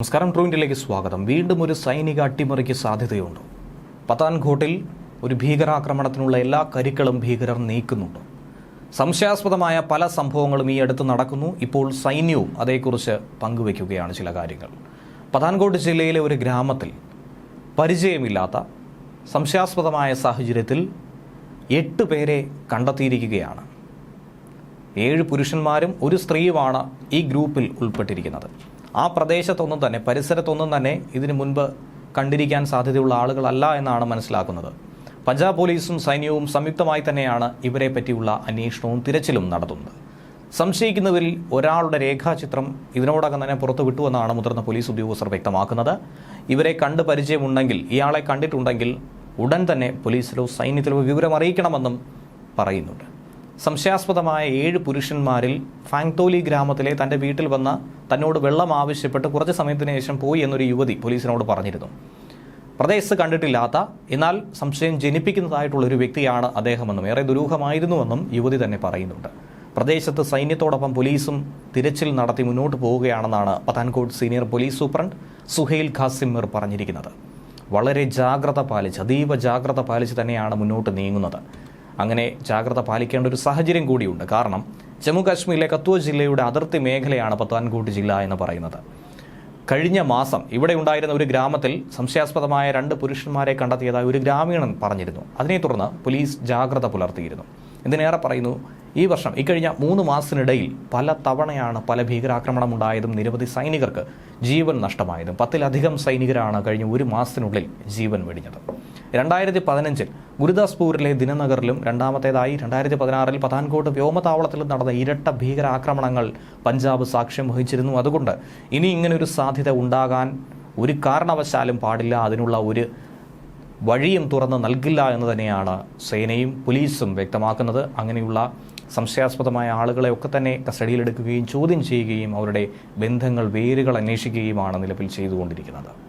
നമസ്കാരം ട്രൂവിന്റിലേക്ക് സ്വാഗതം. വീണ്ടും ഒരു സൈനിക അട്ടിമറിക്ക് സാധ്യതയുണ്ട്. പത്താൻകോട്ടിൽ ഒരു ഭീകരാക്രമണത്തിനുള്ള എല്ലാ കരുക്കളും ഭീകരർ നീക്കുന്നുണ്ട്. സംശയാസ്പദമായ പല സംഭവങ്ങളും ഈ അടുത്ത് നടക്കുന്നു. ഇപ്പോൾ സൈന്യവും അതേക്കുറിച്ച് പങ്കുവയ്ക്കുകയാണ് ചില കാര്യങ്ങൾ. പത്താൻകോട്ട് ജില്ലയിലെ ഒരു ഗ്രാമത്തിൽ പരിചയമില്ലാത്ത സംശയാസ്പദമായ സാഹചര്യത്തിൽ എട്ട് പേരെ കണ്ടെത്തിയിരിക്കുകയാണ്. ഏഴ് പുരുഷന്മാരും ഒരു സ്ത്രീയുമാണ് ഈ ഗ്രൂപ്പിൽ ഉൾപ്പെട്ടിരിക്കുന്നത്. ആ പ്രദേശത്തൊന്നും തന്നെ പരിസരത്തൊന്നും തന്നെ ഇതിനു മുൻപ് കണ്ടിരിക്കാൻ സാധ്യതയുള്ള ആളുകളല്ല എന്നാണ് മനസ്സിലാക്കുന്നത്. പഞ്ചാബ് പോലീസും സൈന്യവും സംയുക്തമായി തന്നെയാണ് ഇവരെ പറ്റിയുള്ള അന്വേഷണവും തിരച്ചിലും നടത്തുന്നത്. സംശയിക്കുന്നവരിൽ ഒരാളുടെ രേഖാചിത്രം ഇതിനോടകം തന്നെ പുറത്തു വിട്ടുവെന്നാണ് മുതിർന്ന പോലീസ് ഉദ്യോഗസ്ഥർ വ്യക്തമാക്കുന്നത്. ഇവരെ കണ്ട് പരിചയമുണ്ടെങ്കിൽ ഇയാളെ കണ്ടിട്ടുണ്ടെങ്കിൽ ഉടൻ തന്നെ പോലീസിലോ സൈന്യത്തിലോ വിവരം അറിയിക്കണമെന്നും പറയുന്നുണ്ട്. സംശയാസ്പദമായ ഏഴ് പുരുഷന്മാരിൽ ഫാങ്തോലി ഗ്രാമത്തിലെ തന്റെ വീട്ടിൽ വന്ന തന്നോട് വെള്ളം ആവശ്യപ്പെട്ട് കുറച്ച് സമയത്തിന് ശേഷം പോയി എന്നൊരു യുവതി പോലീസിനോട് പറഞ്ഞിരുന്നു. പ്രദേശത്ത് കണ്ടിട്ടില്ലാത്ത എന്നാൽ സംശയം ജനിപ്പിക്കുന്നതായിട്ടുള്ള ഒരു വ്യക്തിയാണ് അദ്ദേഹമെന്നും ഏറെ ദുരൂഹമായിരുന്നുവെന്നും യുവതി തന്നെ പറയുന്നുണ്ട്. പ്രദേശത്ത് സൈന്യത്തോടൊപ്പം പോലീസും തിരച്ചിൽ നടത്തി മുന്നോട്ട് പോവുകയാണെന്നാണ് Pathankot senior police superintendent Suhail ഖാസിമിർ പറഞ്ഞിരിക്കുന്നത്. വളരെ ജാഗ്രത പാലിച്ച് അതീവ ജാഗ്രത പാലിച്ച് തന്നെയാണ് മുന്നോട്ട് നീങ്ങുന്നത്. അങ്ങനെ ജാഗ്രത പാലിക്കേണ്ട ഒരു സാഹചര്യം കൂടിയുണ്ട്. കാരണം ജമ്മു കാശ്മീരിലെ കത്വ ജില്ലയുടെ അതിർത്തി മേഖലയാണ് പത്താൻകോട്ട് ജില്ല എന്ന് പറയുന്നത്. കഴിഞ്ഞ മാസം ഇവിടെ ഉണ്ടായിരുന്ന ഒരു ഗ്രാമത്തിൽ സംശയാസ്പദമായ രണ്ട് പുരുഷന്മാരെ കണ്ടെത്തിയതായി ഒരു ഗ്രാമീണൻ പറഞ്ഞിരുന്നു. അതിനെ തുടർന്ന് പോലീസ് ജാഗ്രത പുലർത്തിയിരുന്നു. എന്തിനേറെ പറയുന്നു ഈ വർഷം ഇക്കഴിഞ്ഞ മൂന്ന് മാസത്തിനിടയിൽ പല തവണയാണ് പല ഭീകരാക്രമണം ഉണ്ടായതും നിരവധി സൈനികർക്ക് ജീവൻ നഷ്ടമായതും. പത്തിലധികം സൈനികരാണ് കഴിഞ്ഞ ഒരു മാസത്തിനുള്ളിൽ ജീവൻ വെടിഞ്ഞത്. രണ്ടായിരത്തി പതിനഞ്ചിൽ ഗുരുദാസ്പൂരിലെ ദിനനഗറിലും രണ്ടാമത്തേതായി രണ്ടായിരത്തി പതിനാറിൽ പത്താൻകോട്ട് വ്യോമതാവളത്തിലും നടന്ന ഇരട്ട ഭീകരാക്രമണങ്ങൾ പഞ്ചാബ് സാക്ഷ്യം വഹിച്ചിരുന്നു. അതുകൊണ്ട് ഇനി ഇങ്ങനൊരു സാധ്യത ഉണ്ടാകാൻ ഒരു കാരണവശാലും പാടില്ല. അതിനുള്ള ഒരു വഴിയും തുറന്ന് നൽകില്ല എന്ന് തന്നെയാണ് സേനയും പോലീസും വ്യക്തമാക്കുന്നത്. അങ്ങനെയുള്ള സംശയാസ്പദമായ ആളുകളെ ഒക്കെ തന്നെ കസ്റ്റഡിയിലെടുക്കുകയും ചോദ്യം ചെയ്യുകയും അവരുടെ ബന്ധങ്ങൾ വേരുകൾ അന്വേഷിക്കുകയുമാണ് നിലവിൽ ചെയ്തുകൊണ്ടിരിക്കുന്നത്.